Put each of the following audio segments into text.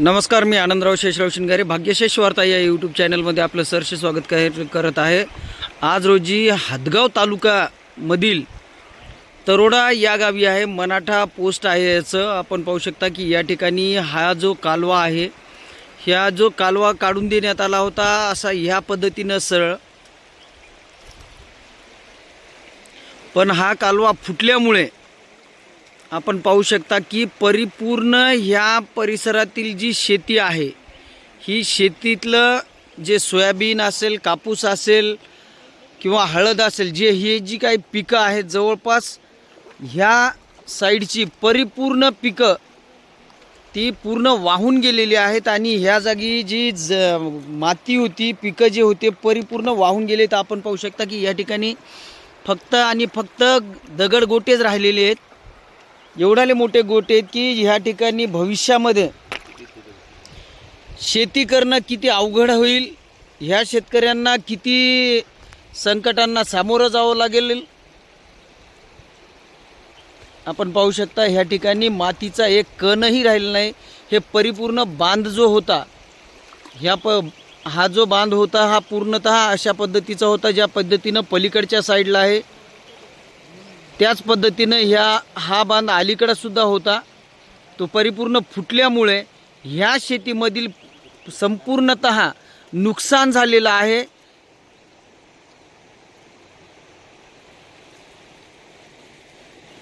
नमस्कार मी आनंदराव शेषराव शिंगारे. भाग्यशेष वार्ता या यूट्यूब चॅनलमध्ये आपलं सरसे स्वागत कर करत आहे. आज रोजी हदगाव तालुकामधील तरोडा या गावी आहे. मराठा पोस्ट आहे याचं. आपण पाहू शकता की या ठिकाणी हा जो कालवा आहे ह्या जो कालवा काढून देण्यात आला होता असा ह्या पद्धतीनं सरळ. पण हा कालवा फुटल्यामुळे आपण पाहू शकता की परिपूर्ण ह्या परिसरातील जी शेती आहे ही शेतीतलं जे सोयाबीन असेल कापूस असेल किंवा हळद असेल जे ही जी काही पिकं आहेत जवळपास ह्या साईडची परिपूर्ण पिकं ती पूर्ण वाहून गेलेली आहेत आणि ह्या जागी जी ज माती होती पिकं जे होते परिपूर्ण वाहून गेले तर आपण पाहू शकता की या ठिकाणी फक्त आणि फक्त दगड गोटेच राहिलेले आहेत. एवढाले मोठे गोटे आहेत की ह्या ठिकाणी भविष्यामध्ये शेती करणं किती अवघड होईल ह्या शेतकऱ्यांना किती संकटांना सामोरं जावं लागेल. आपण पाहू शकता ह्या ठिकाणी मातीचा एक कणही राहिला नाही. हे परिपूर्ण बांध जो होता ह्या प हा जो बांध होता हा पूर्णतः अशा पद्धतीचा होता ज्या पद्धतीनं पलीकडच्या साईडला आहे. त्याच पद्धतीनं ह्या हा बांध अलीकडंसुद्धा होता. तो परिपूर्ण फुटल्यामुळे ह्या शेतीमधील संपूर्णत नुकसान झालेलं आहे.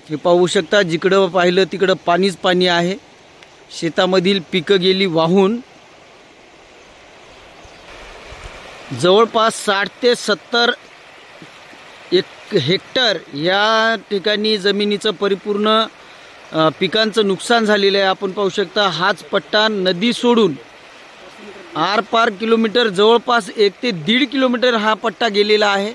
हे पाहू शकता जिकडं पाहिलं तिकडं पाणीच पाणी आहे. शेतामधील पिकं गेली वाहून. जवळपास साठ ते सत्तर हेक्टर या ठिकाणी जमिनीचं परिपूर्ण पिकांचं नुकसान झालेलं आहे. आपण पाहू शकता हाच पट्टा नदी सोडून आर पार किलोमीटर जवळपास एक ते दीड किलोमीटर हा पट्टा गेलेला आहे.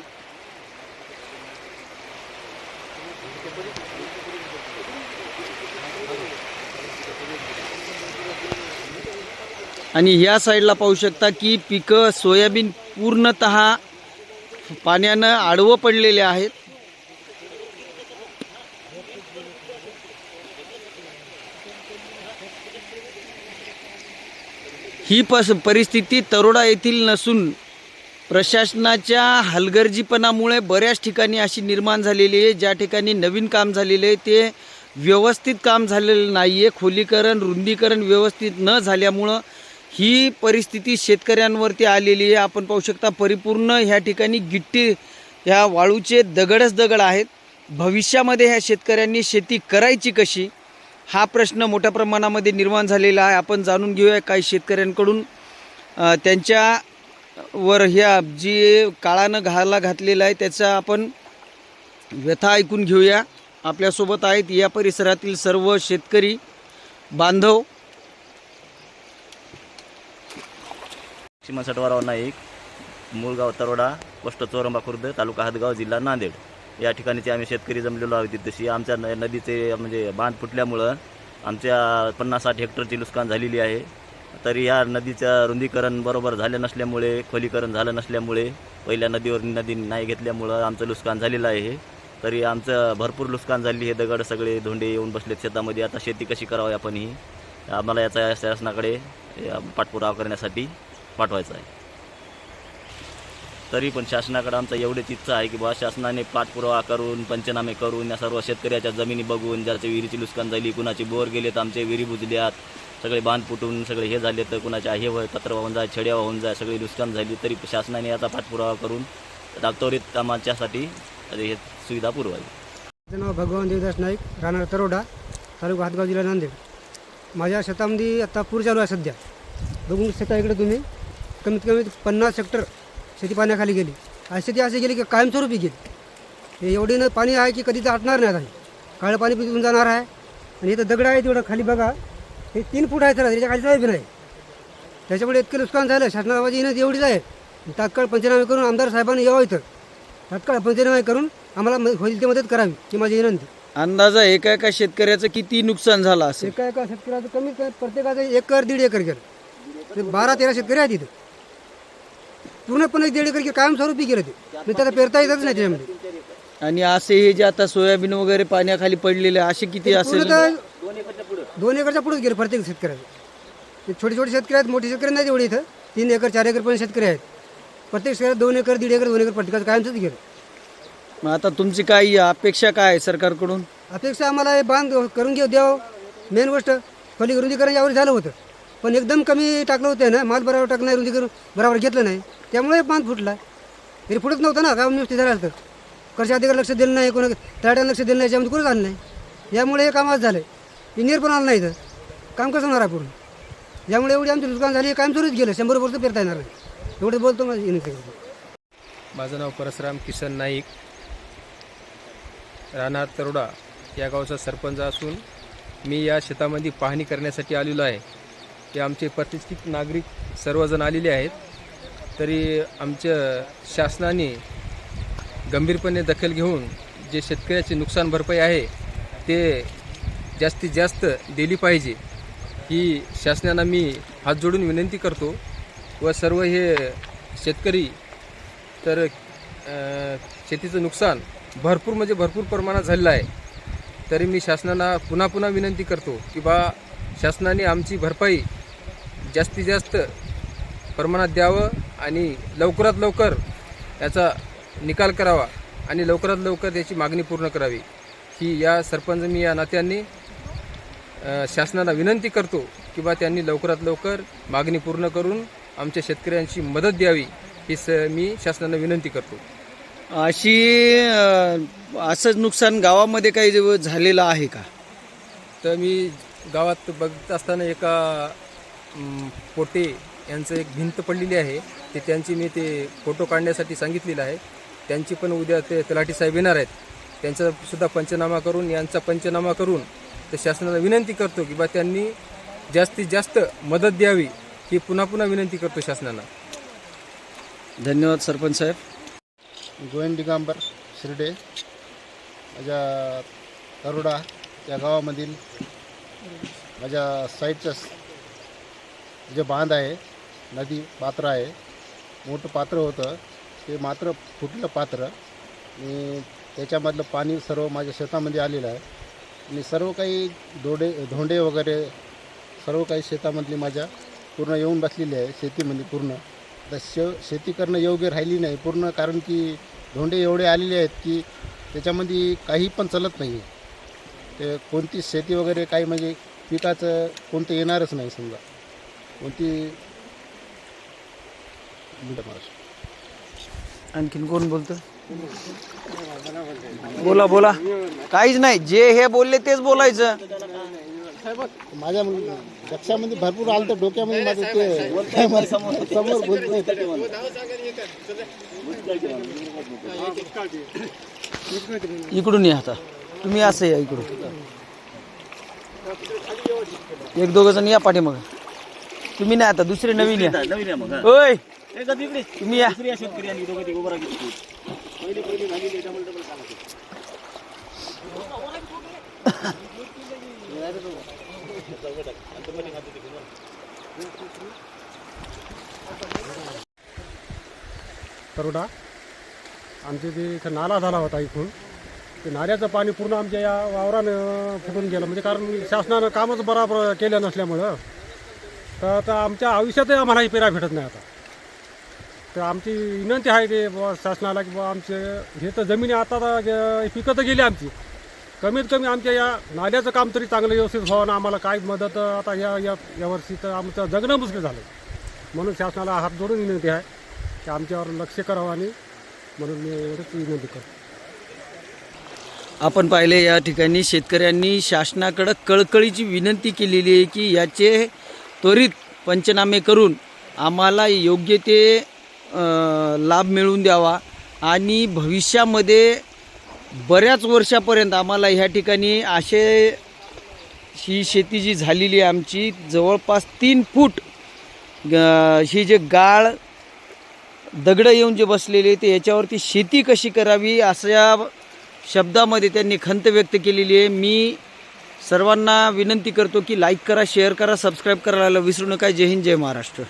आणि या साईडला पाहू शकता की पिकं सोयाबीन पूर्णत पाण्यानं आडवं पडलेले आहेत. ही पस परिस्थिती तरोडा येथील नसून प्रशासनाच्या हलगर्जीपणामुळे बऱ्याच ठिकाणी अशी निर्माण झालेली आहे. ज्या ठिकाणी नवीन काम झालेले आहे ते व्यवस्थित काम झालेलं नाही आहे खोलीकरण रुंदीकरण व्यवस्थित न झाल्यामुळं ही परिस्थिती शेतकऱ्यांवरती आलेली आहे. आपण पाहू शकता परिपूर्ण ह्या ठिकाणी गिट्टी ह्या वाळूचे दगडच दगड आहेत. भविष्यामध्ये ह्या शेतकऱ्यांनी शेती करायची कशी हा प्रश्न मोठ्या प्रमाणामध्ये निर्माण झालेला आहे. आपण जाणून घेऊया काही शेतकऱ्यांकडून. त्यांच्या वर ह्या जी काळानं घाला घातलेला आहे त्याचा आपण व्यथा ऐकून घेऊया. आपल्यासोबत आहेत या परिसरातील सर्व शेतकरी बांधव. चिमन सटवाराव नाईक मूळगाव तरोडा पोस्ट चोरंबा खुर्द तालुका हातगाव जिल्हा नांदेड. या ठिकाणीचे आम्ही शेतकरी जमलेलो आहोत तशी आमच्या न नदीचे म्हणजे बांध फुटल्यामुळं आमच्या पन्नास साठ हेक्टरची नुकसान झालेली आहे. तरी या नदीचं रुंदीकरण बरोबर झालं नसल्यामुळे खोलीकरण झालं नसल्यामुळे पहिल्या नदीवर नदी नाही घेतल्यामुळं आमचं नुकसान झालेलं आहे. तरी आमचं भरपूर नुकसान झाली हे दगड सगळे धोंडे येऊन बसलेत शेतामध्ये. आता शेती कशी करावी आपण ही आम्हाला याचा शासनाकडे पाठपुरावा करण्यासाठी पाठवायचा आहे. तरी पण शासनाकडे आमचा एवढीच इच्छा आहे की बुवा शासनाने पाठपुरावा करून पंचनामे करून या सर्व शेतकऱ्याच्या जमिनी बघून ज्याचे विहिरीची नुकसान झाली कुणाची बोर गेलेत आमचे विहिरी बुजल्यात सगळे बांध फुटून सगळे हे झाले तर कुणाच्या हे होय पत्र वाहून जाय छड्या वाहून जाय सगळी नुकसान झाली तरी शासनाने याचा पाठपुरावा करून त्वरित कामाच्यासाठी हे सुविधा पुरवावी. माझं नाव भगवान देवदास नाईक राहणार तरोडा तालुका हातगाव जिल्हा नांदेड. माझ्या शेतामध्ये आता पूर चालू आहे सध्या. बघून शेता इकडे तुम्ही. कमीत कमी पन्नास हेक्टर शेती पाण्याखाली गेली. आणि शेती अशी गेली की कायमस्वरूपी गेली. हे एवढी न पाणी आहे की कधी तर आटणार नाही आता काळं पाणी पिऊन जाणार आहे. आणि इथं दगड आहे तेवढं खाली बघा. हे तीन फूट आहे तर त्याच्याखाली जाय बी नाही. त्याच्यामुळे इतकं नुकसान झालं. माझी विनंती एवढीच आहे. तात्काळ पंचनामे करून आमदार साहेबांनी यावं इथं. तात्काळ पंचनामे करून आम्हाला होईल ती मदत करावी ही माझी विनंती. अंदाजा एका एका शेतकऱ्याचं किती नुकसान झालं असेल? एका एका शेतकऱ्याचं कमीत कमी प्रत्येकाचं एकर दीड एकर गेलं बारा तेरा शेतकरी आहेत इथं. पूर्णपणे दीड एकर कायमस्वरूपी गेलं ते. म्हणजे त्याला पेरता येतच नाही त्याच्यामध्ये. आणि असे हे जे आता सोयाबीन वगैरे पाण्याखाली पडलेले असे किती असेल? दोन एकरच्या पुढे गेलं प्रत्येक शेतकऱ्याचं. ते छोटे छोटे शेतकरी आहेत मोठे शेतकरी नाही तेवढे इथं. तीन एकर चार एकर पण शेतकरी आहेत. प्रत्येक शेतात दोन एकर दीड एकर दोन एकर प्रत्येकाचं कायमचंच गेलं. मग आता तुमची काय अपेक्षा काय आहे सरकारकडून? अपेक्षा आम्हाला हे बांध करून घेऊ द्यावं. मेन गोष्ट खोली रुंदीकरण यावर झालं होतं. पण एकदम कमी टाकलं होतं ना माल बरोबर टाकलं नाही रुंदीकरण बरोबर घेतलं नाही. त्यामुळे बांध फुटला. तरी फुटत नव्हतं ना काम नुसते झालं तर कर्ज अधिकार लक्ष दिलं नाही कोणा तळ्याला लक्ष दिलं नाही याच्यामध्ये कुठं आलं नाही. यामुळे हे काम आज झालं इंजिनियर पण आलं नाही इथं. काम कसं होणार आहे पूर्ण यामुळे एवढी आमची नुकसान झाली काम सुरूच गेलं. शंभर वर्ष पेरता येणार नाही एवढं बोलतो माझं माझं नाव परसराम किसन नाईक. राहणार तरोडा या गावचा सरपंच असून मी या शेतामध्ये पाहणी करण्यासाठी आलेलो आहे. ते आमचे प्रतिष्ठित नागरिक सर्वजण आलेले आहेत. तरी आमच्या शासनाने गंभीरपणे दखल घेऊन जे शेतकऱ्याचे नुकसान भरपाई आहे ते जास्तीत जास्त दिली पाहिजे. ही शासनाला मी हात जोडून विनंती करतो व सर्व हे शेतकरी तर शेतीचं नुकसान भरपूर म्हणजे भरपूर प्रमाणात झालेलं आहे. तरी मी शासनाला पुन्हा पुन्हा विनंती करतो की बा शासनाने आमची भरपाई जास्तीत जास्त प्रमाणात द्यावं आणि लवकरात लवकर याचा निकाल करावा आणि लवकरात लवकर त्याची मागणी पूर्ण करावी. ही या सरपंच मी या नात्याने शासनाला विनंती करतो की बा त्यांनी लवकरात लवकर मागणी पूर्ण करून आमच्या शेतकऱ्यांची मदत द्यावी ही स मी शासनाला विनंती करतो. अशी असंच नुकसान गावामध्ये काही झालेलं आहे का? तर मी गावात बघत असताना एका पोटे यांचं एक भिंत पडलेली आहे. ते त्यांची मी ते फोटो काढण्यासाठी सांगितलेलं आहे. त्यांची पण उद्या ते तलाठी साहेब येणार आहेत. त्यांचा सुद्धा पंचनामा करून यांचा पंचनामा करून तर शासनाला विनंती करतो की बा त्यांनी जास्तीत जास्त मदत द्यावी ही पुन्हा पुन्हा विनंती करतो शासनाला. धन्यवाद सरपंच साहेब. गोविंद दिगंबर शिर्डे माझ्या तरोडा या गावामधील माझ्या साईडचं स- जे बांध आहे नदी पात्र आहे मोठं पात्र होतं. ते मात्र फुटलं पात्र. आणि त्याच्यामधलं पाणी सर्व माझ्या शेतामध्ये आलेलं आहे. आणि सर्व काही दोडे धोंडे वगैरे सर्व काही शेतामधली माझ्या पूर्ण येऊन बसलेली आहे शेतीमध्ये पूर्ण. आता श शेती करणं योग्य राहिली नाही पूर्ण कारण की धोंडे एवढे आलेले आहेत की त्याच्यामध्ये काही पण चालत नाही. ते कोणती शेती वगैरे काही म्हणजे पिकाचं कोणतं येणारच नाही समजा. कोणती? आणखीन कोण बोलतं? बोला बोला काहीच नाही. जे हे बोलले तेच बोलायचं. माझ्या लक्षामध्ये भरपूर आलं तर डोक्यामध्ये माझं ते समोर बोलतोय इकडून या आता. तुम्ही असं या इकडून. एक दोघ जण या पाठीमाग. तुम्ही नाही आता दुसरे नवीन या. नवीन आहे मग ओय. हे का तिकडे तुम्ही या. दुसरी या शेतकरी आणि दोघं ते उभं तरोडा. आमचे ते इथं नाला झाला होता इथून ते नाल्याचं पाणी पूर्ण आमच्या या वावरानं फुटून गेलं. म्हणजे कारण शासनानं कामच बरोबर केलं नसल्यामुळं. तर आता आमच्या आयुष्यातही आम्हाला ही पेरा भेटत नाही आता. तर आमची विनंती आहे ते बुवा शासनाला की बुवा आमचे हे तर जमिनी आता तर गे- पिकं तर गेली आमची. कमीत कमी आमच्या या नाल्याचं काम तरी चांगलं व्यवस्थित व्हावं ना आम्हाला काय मदत आता या या यावर्षी तर आमचं जगणं मुश्किल झालं. म्हणून शासनाला हात जोडून विनंती आहे की आमच्यावर लक्ष करावं आणि म्हणून मी एवढंच विनंती करतो. आपण पाहिले या ठिकाणी शेतकऱ्यांनी शासनाकडं कळकळीची विनंती केलेली आहे की याचे त्वरित पंचनामे करून आम्हाला योग्य ते लाभ मिळवून द्यावा. आणि भविष्यामध्ये बऱ्याच वर्षापर्यंत आम्हाला ह्या ठिकाणी असे ही शेती जी झालेली आहे आमची जवळपास तीन फूट ही जे गाळ दगडं येऊन जे बसलेले ते याच्यावरती शेती कशी करावी अशा शब्दामध्ये त्यांनी खंत व्यक्त केलेली आहे. मी सर्वांना विनंती करतो की लाईक करा शेअर करा सबस्क्राईब करायला विसरू नका. जय हिंद जय महाराष्ट्र.